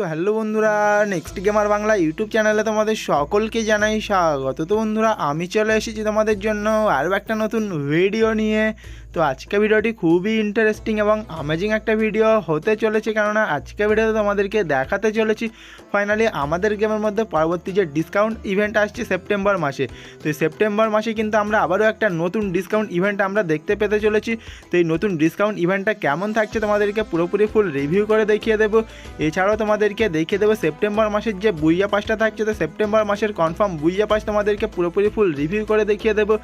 So hello বন্ধুরা next gamer Bangla YouTube চ্যানেলে তোমাদের সকলকে জানাই স্বাগত। তো বন্ধুরা, আমি চলে এসেছি তোমাদের জন্য আরও একটা নতুন ভিডিও নিয়ে। তো আজকে ভিডিওটি খুবই ইন্টারেস্টিং এবং অ্যামেজিং একটা ভিডিও হতে চলেছে কেননা আজকে ভিডিওতে তোমাদেরকে দেখাতে চলেছি। ফাইনালি আমাদের গেমের মধ্যে পরবর্তী যে ডিসকাউন্ট ইভেন্ট আসছে সেপ্টেম্বর মাসে, তো এই সেপ্টেম্বর মাসে কিন্তু আমরা আবারও একটা নতুন ডিসকাউন্ট ইভেন্ট আমরা দেখতে পেতে চলেছি। তো এই নতুন ডিসকাউন্ট ইভেন্টটা কেমন থাকছে তোমাদেরকে পুরোপুরি ফুল রিভিউ করে দেখিয়ে দেবো। এছাড়াও তোমাদেরকে দেখিয়ে দেবো, সেপ্টেম্বর মাসের যে বুইয়া পাসটা থাকছে, তো সেপ্টেম্বর মাসের কনফার্ম বুইয়া পাস তোমাদেরকে পুরোপুরি ফুল রিভিউ করে দেখিয়ে দেবো।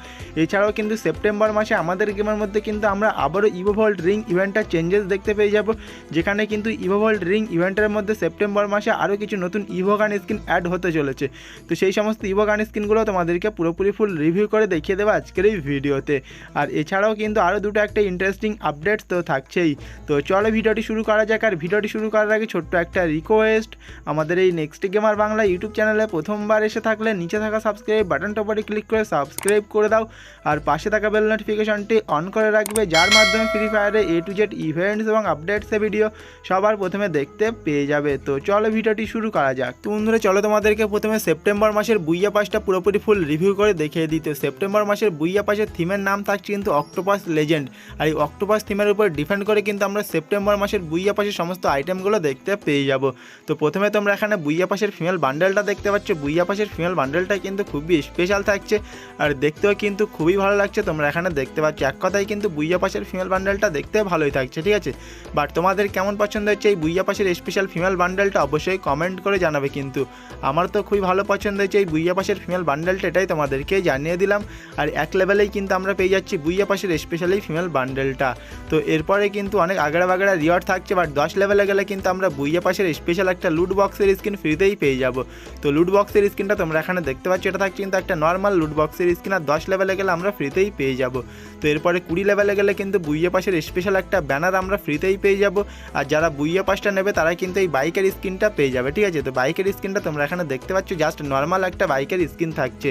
এছাড়াও কিন্তু সেপ্টেম্বর মাসে আমাদের গেমের মধ্যে কিন্তু আমরা আবারও ইভোভল্ট রিং ইভেন্টটা চেঞ্জেস দেখতে পেয়ে যাব। যেখানে কিন্তু ইভোভল্ট রিং ইভেন্টের মধ্যে সেপ্টেম্বর মাসে আরও কিছু নতুন ইভো গান স্কিন অ্যাড হতে চলেছে। তো সেই সমস্ত ইভো গান স্কিনগুলো তোমাদেরকে পুরোপুরি ফুল রিভিউ করে দেখিয়ে দেবো আজকের এই ভিডিওতে। আর এছাড়াও কিন্তু আরও দুটো একটা ইন্টারেস্টিং আপডেটস তো থাকছেই। তো চলো ভিডিওটি শুরু করা যাক, আর ভিডিওটি শুরু করার আগে ছোট্ট একটা রিকোয়েস্ট আমাদের এই নেক্সট গেমার বাংলা ইউটিউব চ্যানেলে প্রথমবার এসে থাকলে নিচে থাকা সাবস্ক্রাইব বাটনটা উপরে ক্লিক করে সাবস্ক্রাইব করে দাও। আর পাশে থাকা বেল নোটিফিকেশনটি অন করে রাখবে, যার মাধ্যমে ফ্রি ফায়ারে এ টু জেড ইভেন্টস এবং আপডেটসের ভিডিও সবার প্রথমে দেখতে পেয়ে যাবে। তো চলো ভিডিওটি শুরু করা যাক। তো বন্ধুরা, চলো তোমাদেরকে প্রথমে সেপ্টেম্বর মাসের বুইয়া পাসটা পুরোপুরি ফুল রিভিউ করে দেখিয়ে দিতে সেপ্টেম্বর মাসের বুইয়া পাসের থিমের নাম থাকছে কিন্তু অক্টোপাস লেজেন্ড আর এই অক্টোপাস থিমের উপর ডিপেন্ড করে কিন্তু আমরা সেপ্টেম্বর মাসের বুইয়া পাসের সমস্ত আইটেমগুলো দেখতে পেয়ে যাব। তো প্রথমে তোমরা এখানে বুইয়া পাশের ফিমেল বান্ডেলটা দেখতে পাচ্ছ। বুইয়া পাশের ফিমেল বান্ডেলটা কিন্তু খুবই স্পেশাল থাকছে। আর দেখতেও কিন্তু খুবই ভালো লাগছে। তোমরা এখানে দেখতে পাচ্ছ, এক কথায় কিন্তু বুইয়া পাশের ফিমেল বান্ডেলটা দেখতে ভালোই থাকছে, ঠিক আছে? বাট তোমাদের কেমন পছন্দ হচ্ছে এই বুইয়া পাসের স্পেশাল ফিমেল বান্ডেলটা অবশ্যই কমেন্ট করে জানাবে কিন্তু। আমার তো খুবই ভালো পছন্দ হয়েছে এই বুইয়া পাসের ফিমেল বান্ডেলটা এটাই তোমাদেরকে জানিয়ে দিলাম। আর এক লেভেলেই কিন্তু আমরা পেয়ে যাচ্ছি বুইয়া পাশের স্পেশালি ফিমেল বান্ডেলটা তো এরপরে কিন্তু অনেক আগড়া বাগড়া রিওয়ার্ড থাকছে বাট দশ লেভেলে গেলে কিন্তু আমরা বুইয়া পাসের স্পেশাল একটা লুট বক্সের স্কিন ফ্রিতেই পেয়ে যাব। তো লুট বক্সের স্কিনটা তোমরা এখানে দেখতে পাচ্ছ, এটা থাকছে কিন্তু একটা নর্মাল লুট বক্সের স্কিন আর দশ লেভেলে গেলে আমরা ফ্রিতেই পেয়ে যাব। তো এরপরে কুড়ি লেভেলে গেলে কিন্তু বুইয়া পাসের স্পেশাল একটা ব্যানার আমরা ফ্রিতেই পেয়ে যাব। আর যারা বুইয়া পাসটা নেবে তারা কিন্তু এই বাইকের স্কিনটা পেয়ে যাবে, ঠিক আছে? তো বাইকের স্কিনটা তোমরা এখানে দেখতে পাচ্ছ জাস্ট নর্মাল একটা বাইকের স্কিন থাকছে।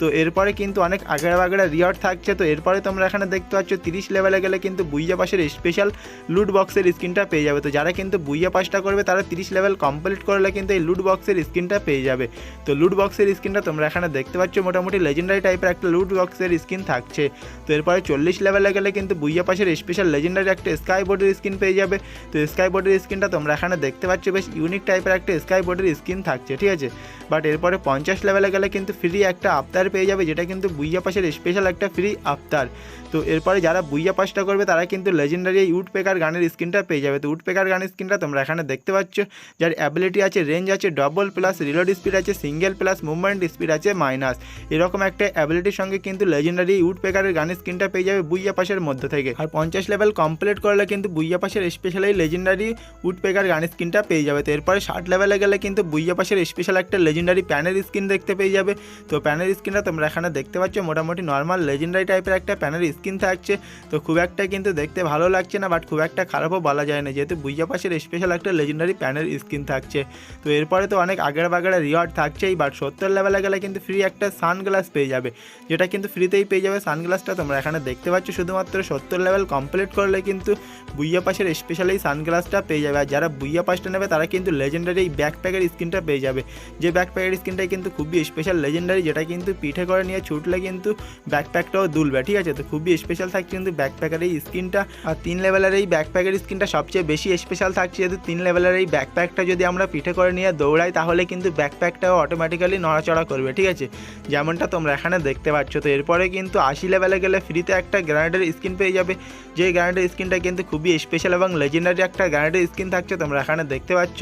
তো এরপরে কিন্তু অনেক আগড়া বাগড়া রিওয়ার্ড থাকছে, তো এরপরে তোমরা এখানে দেখতে পাচ্ছ, তিরিশ লেভেলে গেলে কিন্তু বুইয়া পাসের স্পেশাল লুট বক্সের স্কিনটা পেয়ে যাবে। তো যারা কিন্তু বুইয়া পাসটা করবে, তারা তিরিশ লেভেল কমপ্লিট করলে কিন্তু এই লুট বক্সের স্কিনটা পেয়ে যাবে। তো লুট বক্সের স্কিনটা তোমরা এখানে দেখতে পাচ্ছ, মোটামুটি লেজেন্ডারি টাইপের একটা লুট বক্সের স্কিন থাকছে। তো এরপরে চল্লিশ লেভেলে গেলে কিন্তু বুইয়া পাসের স্পেশাল লেজেন্ডারি একটা স্কাই বোর্ডের স্কিন পেয়ে যাবে। তো স্কাই বোর্ডের স্কিনটা তোমরা এখানে দেখতে পাচ্ছ, বেশ ইউনিক টাইপের একটা স্কাই বোর্ডের স্কিন থাকছে, ঠিক আছে? বাট এরপরে পঞ্চাশ লেভেলে গেলে কিন্তু ফ্রি একটা আফতার পেয়ে যাবে, যেটা কিন্তু বুইয়া পাসের স্পেশাল একটা ফ্রি আফতার তো এরপরে যারা বুইয়া পাসটা করবে, তারা কিন্তু লেজেন্ডারি উড পেকার গানের স্কিনটা পেয়ে যাবে। তো উড পেকার গানের স্কিনটা তোমরা এখানে দেখতে পাচ্ছ। যার অ্যাবিলিটি আছে রেঞ্জ আছে ডবল প্লাস রিলোড স্পিড আছে সিঙ্গেল প্লাস মুভমেন্ট স্পিড আছে মাইনাস এরকম একটা অ্যাবিলিটির সঙ্গে কিন্তু লেজেন্ডারি উড পেকারের গানের স্কিনটা পেয়ে যাবে বুইয়া পাসের মধ্যে থেকে। আর পঞ্চাশ লেভেল কমপ্লিট করলে কিন্তু বুইয়া পাসের স্পেশালি লেজেন্ডারি উড পেকার গানের স্কিনটা পেয়ে যাবে। তো এরপরে ষাট লেভেলে গেলে কিন্তু বুইয়া পাশের স্পেশাল একটা লেজেন্ডারি প্যানের স্কিন দেখতে পেয়ে যাবে। তো প্যানের স্কিনটা তোমরা এখানে দেখতে পাচ্ছ, মোটামুটি নর্মাল লেজেন্ডারি টাইপের একটা প্যানের স্কিন থাকছে। তো খুব একটা কিন্তু দেখতে ভালো লাগছে না বাট খুব একটা খারাপও বলা যায় না। যেহেতু বুইয়া পাশের স্পেশাল একটা লেজেন্ডারি প্যানের স্কিন থাকছে। তো এরপরে তো অনেক আগের বাগেরা রিওয়ার্ড থাকছেই বাট সত্তর লেভেলে গেলে কিন্তু ফ্রি একটা সানগ্লাস পেয়ে যাবে। যেটা কিন্তু ফ্রিতেই পেয়ে যাবে সানগ্লাসটা তোমরা এখানে দেখতে পাচ্ছ। শুধুমাত্র সত্তর লেভেল কমপ্লিট করলে কিন্তু বুইয়া পাশের স্পেশালি সানগ্লাসটা পেয়ে যাবে। আর যারা বুইয়া পাশটা নেবে, তারা কিন্তু লেজেন্ডারি এই ব্যাকপ্যাকের স্কিনটা পেয়ে যাবে। যে ব্যাকপ্যাকের স্কিনটাই কিন্তু খুবই স্পেশাল লেজেন্ডারি যেটা কিন্তু পিঠে করে নিয়ে ছুটলে কিন্তু ব্যাকপ্যাকটাও দুলবে। ঠিক আছে? তো খুবই স্পেশাল থাকছে কিন্তু ব্যাকপ্যাকের এই স্কিনটা আর তিন লেভেলের এই ব্যাকপ্যাকের স্কিনটা সবচেয়ে বেশি স্পেশাল থাকছে যেহেতু তিন লেভেলের এই ব্যাকপ্যাকটা যদি আমরা পিঠে করে নিয়ে দৌড়াই, তাহলে কিন্তু ব্যাকপ্যাকটাও অটোমেটিক্যালি নড়াচড়া করবে, ঠিক আছে? যেমনটা তোমরা এখানে দেখতে পাচ্ছ। তো এরপরে কিন্তু আশি লেভেলে গেলে ফ্রিতে একটা গ্রানেডের স্কিন পেয়ে যাবে। যে গ্রানেডের স্কিনটা কিন্তু খুবই স্পেশাল এবং লেজেন্ডারি একটা গ্রানেডের স্কিন থাকছে, তোমরা এখানে দেখতে পাচ্ছ।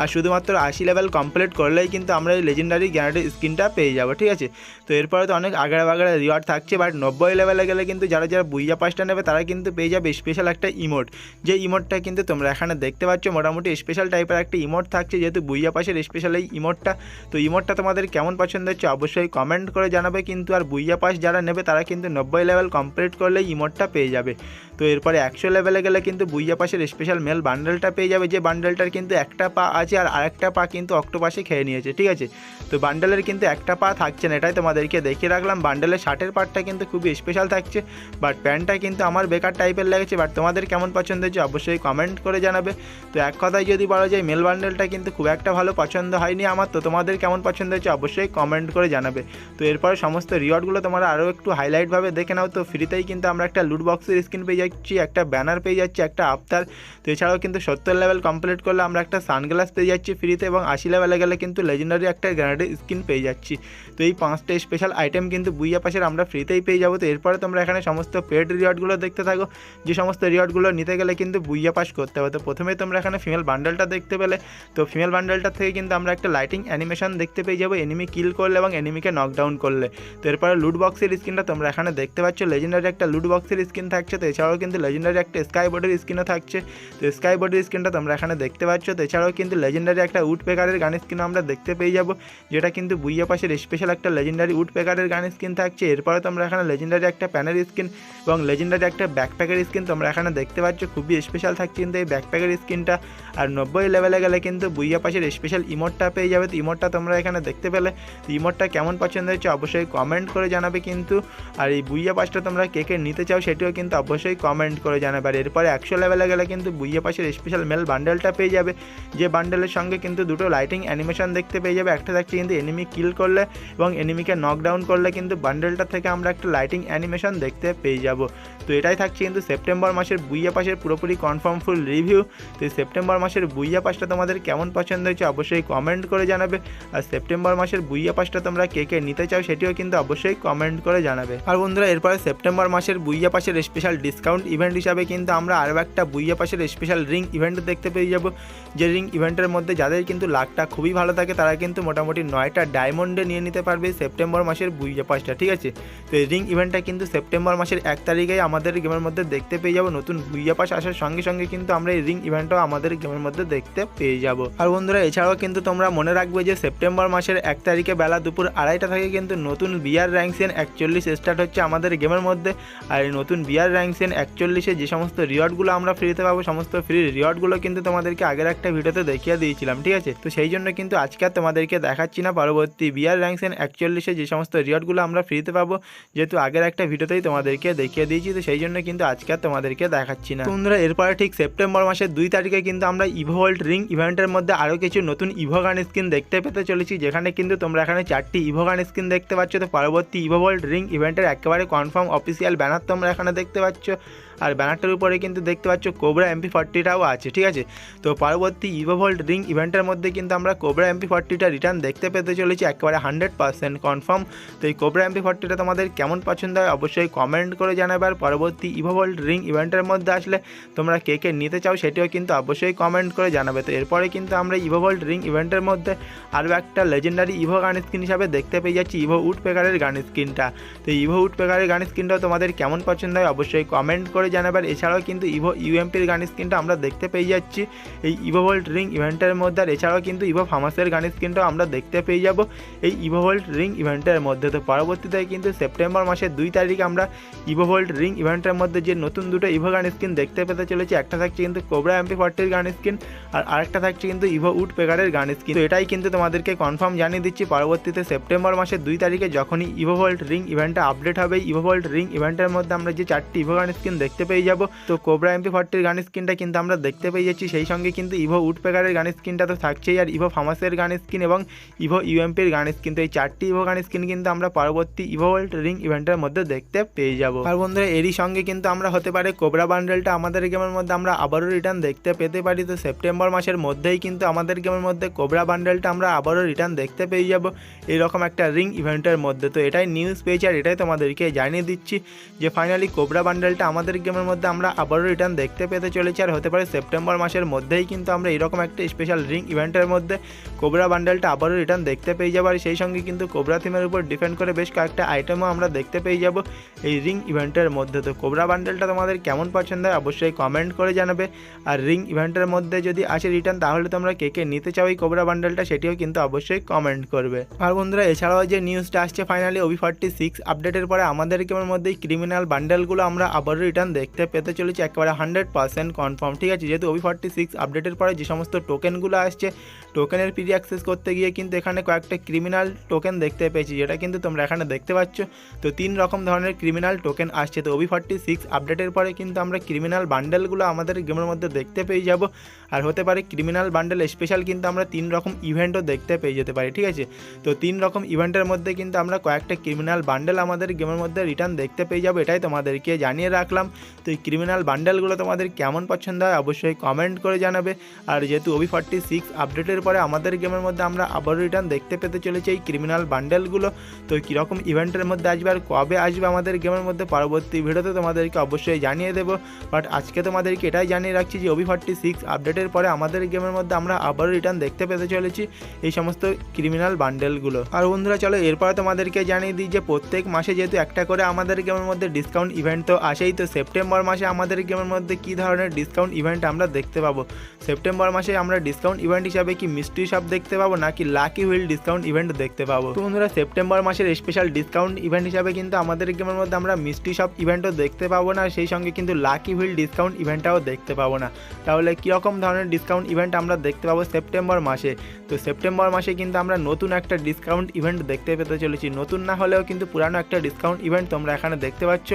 আর শুধুমাত্র আশি লেভেল কমপ্লিট করলেই কিন্তু আমরা এই লেজেন্ডারি গ্রানেডের স্কিনটা পেয়ে যাব, ঠিক আছে? তো এরপরে তো অনেক আগড়া বাগড়া রিওয়ার্ড থাকছে বাট নব্বই লেভেলে গেলে কিন্তু যারা যারা বুইয়া পাসটা নেবে, তারা কিন্তু পেয়ে যাবে স্পেশাল একটা ইমোট যে ইমোটটা কিন্তু তোমরা এখানে দেখতে পাচ্ছ, মোটামুটি স্পেশাল টাইপের একটা ইমোট থাকছে, যেহেতু বুইয়া পাশের স্পেশাল এই ইমোটটা, তো ইমোটটা তোমাদের কেমন পছন্দ হচ্ছে অবশ্যই কমেন্ট করে জানাবে, কিন্তু আর বুইয়া পাস যারা নেবে, তারা কিন্তু নব্বই লেভেল কমপ্লিট করলেই ইমোটটা পেয়ে যাবে। তো এরপরে একশো লেভেলে গেলে কিন্তু বুইয়া পাশের স্পেশাল মেল বান্ডেলটা পেয়ে যাবে। যে বান্ডেলটার কিন্তু একটা পা আছে আর আরেকটা পা কিন্তু অক্টোপাসে খেয়ে নিয়েছে, ঠিক আছে? তো বান্ডেলের কিন্তু একটা পা থাকছে না, এটাই তোমাদেরকে দেখিয়ে রাখলাম। বান্ডেলের শার্টের পার্টটা কিন্তু খুবই স্পেশাল থাকছে বাট প্যান্টটা কিন্তু আমার বেকার টাইপের লেগেছে। বাট তোমাদের কেমন পছন্দ হয়েছে অবশ্যই কমেন্ট করে জানাবে। তো এক কথায় যদি বলা যায় মেল বান্ডেলটা কিন্তু খুব একটা ভালো পছন্দ হয়নি আমার। তো তোমাদের কেমন পছন্দ হয়েছে অবশ্যই কমেন্ট করে জানাবে। তো এরপরে সমস্ত রিওয়ার্ডগুলো তোমরা আরও একটু হাইলাইটভাবে দেখে নাও। তো ফ্রিতেই কিন্তু আমরা একটা লুট বক্সের স্ক্রিন পেয়ে যাচ্ছি একটা ব্যানার পেয়ে যাচ্ছি, একটা আফতার তো এছাড়াও কিন্তু সত্তর লেভেল কমপ্লিট করলে আমরা একটা সানগ্লাস পেয়ে যাচ্ছি ফ্রিতে এবং আশি লেভেলে গেলে কিন্তু লেজেন্ডারি একটা গ্রেনেডের স্কিন পেয়ে যাচ্ছি। তো এই পাঁচটা স্পেশাল আইটেম কিন্তু বুইয়া পাশের আমরা ফ্রিতেই পেয়ে যাব। তো এরপরে তোমরা এখানে সমস্ত পেড রিওয়ার্ডগুলো দেখতে থাকো। যে সমস্ত রিওয়ার্ডগুলো নিতে গেলে কিন্তু বুইয়া পাস করতে হবে। তো প্রথমে তোমরা এখানে ফিমেল বান্ডেলটা দেখতে পেলে। তো ফিমেল বান্ডেলটার থেকে কিন্তু আমরা একটা লাইটিং অ্যানিমেশন দেখতে পেয়ে যাব। এনিমি কিল করলে এবং এনিমিকে নকডাউন করলে। তো এরপরে লুট বক্সের স্ক্রিনটা তোমরা এখানে দেখতে পাচ্ছ। লেজেন্ডারি একটা লুট বক্সের স্ক্রিন থাকছে। তো এছাড়াও কিন্তু লেজেন্ডারি একটা স্কাই বোর্ডের স্ক্রিনও থাকছে। তো স্কাই বোর্ডের স্ক্রিনটা তোমরা এখানে দেখতে পাচ্ছ। তো এছাড়াও কিন্তু লেজেন্ডারি একটা উড পেকারের গান স্ক্রিন আমরা দেখতে পেয়ে যাব। যেটা কিন্তু বুইয়া পাশের স্পেশাল একটা লেজেন্ডারি উড পেকারের গান স্ক্রিন থাকছে। এরপরে তোমরা এখানে লেজেন্ডারি একটা প্যানের স্ক্রিন এবং লেজেন্ডারি একটা ব্যাকপ্যাকের স্ক্রিন তোমরা এখানে দেখতে পাচ্ছ। খুবই স্পেশাল থাকছে কিন্তু এই ব্যাকপ্যাকের স্ক্রিনটা আর নব্বই লেভেলে গেলে কিন্তু বুইয়া পাশের স্পেশাল ইমোটটা পেয়ে যাবে। তো ইমোটটা তোমরা এখানে দেখতে পেলে। তো ইমোটটা কেমন পছন্দ হয়েছে অবশ্যই কমেন্ট করে জানাবে কিন্তু। আর এই বুইয়া পাশটা তোমরা কে কে নিতে চাও সেটিও কিন্তু অবশ্যই কমেন্ট করে জানাবে। আর এরপরে একশো লেভেলে গেলে কিন্তু বুইয়ে পাশের স্পেশাল মেল বান্ডেলটা পেয়ে যাবে, যে বান্ডেলের সঙ্গে কিন্তু দুটো লাইটিং অ্যানিমেশন দেখতে পেয়ে যাবে। একটা থাকছে কিন্তু এনিমি কিল করলে এবং এনিমিকে নকডাউন করলে কিন্তু বান্ডেলটা থেকে আমরা একটা লাইটিং অ্যানিমেশন দেখতে পেয়ে যাব। তো এটাই থাকছে কিন্তু সেপ্টেম্বর মাসের বুইয়া পাশের পুরোপুরি কনফার্ম ফুল রিভিউ তো সেপ্টেম্বর মাসের বুইয়া পাসটা তোমাদের কেমন পছন্দ হয়েছে অবশ্যই কমেন্ট করে জানাবে। আর সেপ্টেম্বর মাসের বুইয়া পাসটা তোমরা কে কে নিতে চাও সেটিও কিন্তু অবশ্যই কমেন্ট করে জানাবে। আর বন্ধুরা, এরপরে সেপ্টেম্বর মাসের বুইয়া পাশের স্পেশাল ডিসকাউন্ট ইভেন্ট হিসাবে কিন্তু আমরা আরও একটা বুইয়া পাশের স্পেশাল রিং ইভেন্ট দেখতে পেয়ে যাব। যে রিং ইভেন্টের মধ্যে যাদের কিন্তু লাকটা খুবই ভালো থাকে, তারা কিন্তু মোটামুটি নয়টা ডায়মন্ডে নিয়ে নিতে পারবে সেপ্টেম্বর মাসের বুইয়া পাসটা ঠিক আছে? তো রিং ইভেন্টটা কিন্তু সেপ্টেম্বর মাসের এক তারিখেই আমাদের গেমের মধ্যে দেখতে পেয়ে যাব। নতুন বুইয়া পাস আসার সঙ্গে সঙ্গে কিন্তু আমরা এই রিং ইভেন্টটাও আমাদের গেমের মধ্যে দেখতে পেয়ে যাব। আর বন্ধুরা, এছাড়াও কিন্তু তোমরা মনে রাখবে যে সেপ্টেম্বর মাসের এক তারিখে বেলা দুপুর আড়াইটা থেকে কিন্তু নতুন বিয়ার র্যাঙ্কসেন একচল্লিশ স্টার্ট হচ্ছে আমাদের গেমের মধ্যে। আর নতুন বিয়ার র্যাঙ্কসেন একচল্লিশে যে সমস্ত রিওয়ার্ডগুলো আমরা ফ্রিতে পাবো, সমস্ত ফ্রি রিওয়ার্ডগুলো কিন্তু তোমাদেরকে আগের একটা ভিডিওতে দেখিয়ে দিয়েছিলাম, ঠিক আছে? তো সেই জন্য কিন্তু আজকে আর তোমাদেরকে দেখাচ্ছি না পরবর্তী বিয়ার র্যাঙ্কসেন একচল্লিশে যে সমস্ত রিওয়ার্ডগুলো আমরা ফ্রিতে পাবো, যেহেতু আগের একটা ভিডিওতেই তোমাদেরকে দেখিয়ে দিয়েছি, তো সেই জন্য কিন্তু আজকে আর তোমাদেরকে দেখাচ্ছি না। বন্ধুরা, এরপরে ঠিক সেপ্টেম্বর মাসের দুই তারিখে কিন্তু আমরা ইভোল্ট রিং ইভেন্টের মধ্যে আরও কিছু নতুন ইভোগান স্কিন দেখতে পেতে চলেছি, যেখানে কিন্তু তোমরা এখানে চারটি ইভোগান স্কিন দেখতে পাচ্ছ। তো পরবর্তী ইভোভোল্ট রিং ইভেন্টের একেবারে কনফার্ম অফিসিয়াল ব্যানার তোমরা এখানে দেখতে পাচ্ছ। আর ব্যানারটার উপরে কিন্তু দেখতে পাচ্ছ কোবরা এমপি ফর্টিটাও আছে, ঠিক আছে? তো পরবর্তী ইভোভোল্ট রিং ইভেন্টের মধ্যে কিন্তু আমরা কোবরা এমপি ফর্টিটা রিটার্ন দেখতে পেতে চলেছি, একেবারে হান্ড্রেড পার্সেন্ট কনফার্ম। তো এই কোবরা এমপি ফর্টিটা তোমাদের কেমন পছন্দ হয় অবশ্যই কমেন্ট করে জানাবে, আর পরবর্তী ইভোভোল্ট রিং ইভেন্টের মধ্যে আসলে তোমরা কে কে নিতে চাও সেটিও কিন্তু অবশ্যই কমেন্ট করে জানাবে। তো এরপরে কিন্তু আমরা ইভোভোল্ট রিং ইভেন্টের মধ্যে আরও একটা লেজেন্ডারি ইভো গান স্কিন হিসাবে দেখতে পেয়ে যাচ্ছি, ইভো উড পেকারের গান স্কিনটা তো ইভো উড পেকারের গান স্কিনটাও তোমাদের কেমন পছন্দ হয় অবশ্যই কমেন্ট করে জানাবে আর এছাড়াও কিন্তু ইভো ইউএমপির গান স্কিনটা আমরা দেখতে পেয়ে যাচ্ছি। এই ইভো ভোল্ট রিং ইভেন্টের মধ্যে, আর এছাড়াও কিন্তু ইভো ফার্মাসের গান স্কিনটাও আমরা দেখতে পেয়ে যাব। এই ইভো ভোল্ট রিং ইভেন্টের মধ্যে, তো পরবর্তীতে কিন্তু সেপ্টেম্বর মাসের দুই তারিখে আমরা ইভো ভোল্ট রিং ইভেন্টের মধ্যে যে নতুন দুটো ইভো গান স্কিন দেখতে পেতে চলেছি, একটা থাকছে কিন্তু কোবরা এমপি ফর্টির গান স্কিন আর আরেকটা থাকছে কিন্তু ইভো উড পেকারের গান স্কিন তো এটাই কিন্তু তোমাদেরকে কনফার্ম জানিয়ে দিচ্ছি, পরবর্তীতে সেপ্টেম্বর মাসের দুই তারিখে যখনই ইভো ভোল্ট রিং ইভেন্টটা আপডেট হবে ইভো ভোল্ট রিং ইভেন্টের মধ্যে আমরা যে চারটি ইভো গান স্কিন দেখতে পেয়ে যাব। তো কোবরা এমপি ফর্টির গান স্কিনটা কিন্তু আমরা দেখতে পেয়ে যাচ্ছি। সেই সঙ্গে কিন্তু ইভো উড পেকারের গান স্কিনটা তো থাকছেই। আর ইভো ফার্মাসের গান স্কিন এবং ইভো ইউএমপির গান স্কিন তো এই চারটি ইভো গান স্কিন কিন্তু আমরা পরবর্তী ইভো ভোল্ট রিং ইভেন্টের মধ্যে দেখতে পেয়ে যাব। আর বন্ধুরা, এরই সঙ্গে কিন্তু আমরা হতে পারে কোবরা বান্ডেলটা আমাদের গেমের মধ্যে আমরা আবারও রিটার্ন দেখতে পেতে পারি। তো সেপ্টেম্বর মাসের মধ্যেই কিন্তু আমাদের গেমের মধ্যে কোবরা বান্ডেলটা আমরা আবারও রিটার্ন দেখতে পেয়ে যাব। এরকম একটা রিং ইভেন্টের মধ্যে। তো এটাই নিউজ পেয়েছি আর এটাই তোমাদেরকে জানিয়ে দিচ্ছি যে ফাইনালি কোবরা বান্ডেলটা আমাদের গেমের মধ্যে আমরা আবারও রিটার্ন দেখতে পেতে চলেছি। আর হতে পারে সেপ্টেম্বর মাসের মধ্যেই কিন্তু আমরা এরকম একটা স্পেশাল রিং ইভেন্টের মধ্যে কোবরা বান্ডেলটা আবারও রিটার্ন দেখতে পেয়ে যাব। আর সেই সঙ্গে কিন্তু কোবরা থিমের উপর ডিপেন্ড করে বেশ কয়েকটা আইটেমও আমরা দেখতে পেয়ে যাব এই রিং ইভেন্টের মধ্যে। তো কোবরা বান্ডেলটা তোমাদের কেমন পছন্দ হয় অবশ্যই কমেন্ট করে জানাবে। আর রিং ইভেন্টের মধ্যে যদি আসে রিটার্ন তাহলে তোমরা কে কে নিতে চাও এই কোবরা বান্ডেলটা সেটিও কিন্তু অবশ্যই কমেন্ট করবে। আর বন্ধুরা, এছাড়াও যে নিউজটা আসছে ফাইনালি ওবি ফর্টি সিক্স আপডেটের পরে আমাদের গেমের মধ্যে ক্রিমিনাল বান্ডেলগুলো আমরা আবারও রিটার্ন দেখতে পেতে চলেছি, একেবারে হান্ড্রেড পার্সেন্ট কনফার্ম ঠিক আছে, যেহেতু ওবি ফর্টি সিক্স আপডেটের পরে যে সমস্ত টোকেনগুলো আসছে টোকেনের পিডি অ্যাক্সেস করতে গিয়ে কিন্তু এখানে কয়েকটা ক্রিমিনাল টোকেন দেখতে পেয়েছি, যেটা কিন্তু তোমরা এখানে দেখতে পাচ্ছ। তো তিন রকম ধরনের ক্রিমিনাল টোকেন আসছে, তো ওবি ফর্টি সিক্স আপডেটের পরে কিন্তু আমরা ক্রিমিনাল বান্ডেলগুলো আমাদের গেমের মধ্যে দেখতে পেয়ে যাব। আর হতে পারে ক্রিমিনাল বান্ডেল স্পেশাল কিন্তু আমরা তিন রকম ইভেন্টও দেখতে পেয়ে যেতে পারি, ঠিক আছে? তো তিন রকম ইভেন্টের মধ্যে কিন্তু আমরা কয়েকটা ক্রিমিনাল বান্ডেল আমাদের গেমের মধ্যে রিটার্ন দেখতে পেয়ে যাব, এটাই তোমাদেরকে জানিয়ে রাখলাম। তো এই ক্রিমিনাল বান্ডেলগুলো তোমাদের কেমন পছন্দ হয় অবশ্যই কমেন্ট করে জানাবে। আর যেহেতু ওবি ফর্টি সিক্স আপডেটের পরে আমাদের গেমের মধ্যে আমরা আবার রিটার্ন দেখতে পেতে চলেছি এই ক্রিমিনাল বান্ডেলগুলো তো কীরকম ইভেন্টের মধ্যে আসবে আর কবে আসবে আমাদের গেমের মধ্যে পরবর্তী ভিডিওতে তোমাদেরকে অবশ্যই জানিয়ে দেবো। বাট আজকে তোমাদেরকে এটাই জানিয়ে রাখছি যে ওবি ফর্টি সিক্স আপডেটের পরে আমাদের গেমের মধ্যে আমরা আবারও রিটার্ন দেখতে পেতে চলেছি এই সমস্ত ক্রিমিনাল বান্ডেলগুলো আর বন্ধুরা চলো এরপরে তোমাদেরকে জানিয়ে দিই যে প্রত্যেক মাসে যেহেতু একটা করে আমাদের গেমের মধ্যে ডিসকাউন্ট ইভেন্ট তো আসেই, তো সেপ্টেম্বর মাসে আমাদের গেমের মধ্যে কী ধরনের ডিসকাউন্ট ইভেন্ট আমরা দেখতে পাবো? সেপ্টেম্বর মাসে আমরা ডিসকাউন্ট ইভেন্ট হিসাবে কি মিস্ট্রি শপ দেখতে পাবো, নাকি লাকি হুইল ডিসকাউন্ট ইভেন্ট দেখতে পাবো? তো বন্ধুরা, সেপ্টেম্বর মাসের স্পেশাল ডিসকাউন্ট ইভেন্ট হিসাবে কিন্তু আমাদের গেমের মধ্যে আমরা মিস্ট্রি শপ ইভেন্টও দেখতে পাবো না, সেই সঙ্গে কিন্তু লাকি হুইল ডিসকাউন্ট ইভেন্টটাও দেখতে পাবো না। তাহলে কীরকম ধরনের ডিসকাউন্ট ইভেন্ট আমরা দেখতে পাবো সেপ্টেম্বর মাসে? তো সেপ্টেম্বর মাসে কিন্তু আমরা নতুন একটা ডিসকাউন্ট ইভেন্ট দেখতে পেতে চলেছি। নতুন না হলেও কিন্তু পুরানো একটা ডিসকাউন্ট ইভেন্ট তোমরা এখানে দেখতে পাচ্ছ।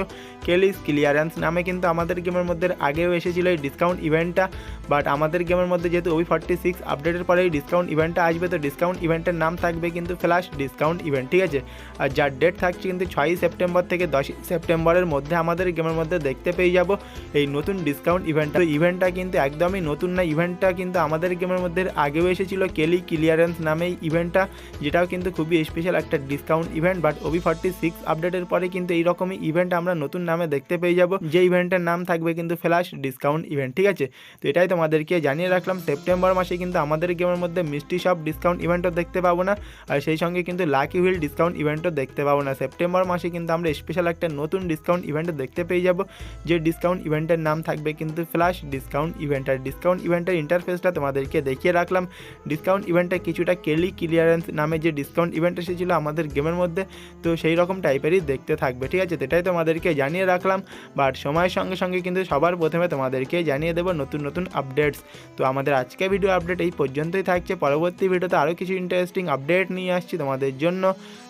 কেলিস ক্লিয়ারেন্স নামে কিন্তু আমাদের গেমের মধ্যে আগেও এসেছিল এই ডিসকাউন্ট ইভেন্টটা বাট আমাদের গেমের মধ্যে যেহেতু ওই ফর্টি সিক্স আপডেটের পরে এই ডিসকাউন্ট ইভেন্টটা আসবে, তো ডিসকাউন্ট ইভেন্টের নাম থাকবে কিন্তু ফ্ল্যাশ ডিসকাউন্ট ইভেন্ট ঠিক আছে? আর যার ডেট থাকছে কিন্তু ছয়ই সেপ্টেম্বর থেকে দশই সেপ্টেম্বরের মধ্যে আমাদের গেমের মধ্যে দেখতে পেয়ে যাব এই নতুন ডিসকাউন্ট ইভেন্টটা ইভেন্টটা কিন্তু একদমই নতুন না ইভেন্টটা কিন্তু আমাদের গেমের মধ্যে আগেও এসেছিল কেলি ক্লিয়ারেন্স নামে এই ইভেন্টটা যেটাও কিন্তু খুবই স্পেশাল একটা discount event but OB forty six আপডেটের পরে কিন্তু এইরকমই ইভেন্ট আমরা নতুন নামে দেখতে পেয়ে যাব। যে ইভেন্টের নাম থাকবে কিন্তু ফ্ল্যাশ ডিসকাউন্ট ইভেন্ট ঠিক আছে? তো এটাই তোমাদেরকে জানিয়ে রাখলাম। সেপ্টেম্বর মাসে কিন্তু আমাদের গেমের মধ্যে মিষ্টি শপ ডিসকাউন্ট ইভেন্টও দেখতে পাবো না, আর সেই সঙ্গে কিন্তু লাকি হুইল ডিসকাউন্ট ইভেন্টও দেখতে পাবো না। সেপ্টেম্বর মাসে কিন্তু আমরা স্পেশাল একটা নতুন ডিসকাউন্ট ইভেন্ট দেখতে পেয়ে যাব। যে ডিসকাউন্ট ইভেন্টের নাম থাকবে কিন্তু ফ্ল্যাশ ডিসকাউন্ট ইভেন্ট আর ডিসকাউন্ট ইভেন্টের ইন্টারফেসটা তোমাদেরকে দেখিয়ে রাখলাম। ডিসকাউন্ট ইভেন্টে কিছুটা কেলি ক্লিয়ারেন্স নামে যে ডিসকাউন্ট ইভেন্ট এসেছিল আমাদের গেমের মধ্যে, তো সেই রকম টাইপেরই দেখতে থাকবে, ঠিক আছে? এটাই তোমাদেরকে জানিয়ে রাখলাম। বাট সময়ের সঙ্গে সঙ্গে কিন্তু সবার প্রথমে তোমাদেরকে জানিয়ে দেবো নতুন নতুন আপডেটস তো আমাদের আজকে ভিডিও আপডেট এই পর্যন্তই থাকছে। পরবর্তী ভিডিওতে আরও কিছু ইন্টারেস্টিং আপডেট নিয়ে আসছি তোমাদের জন্য।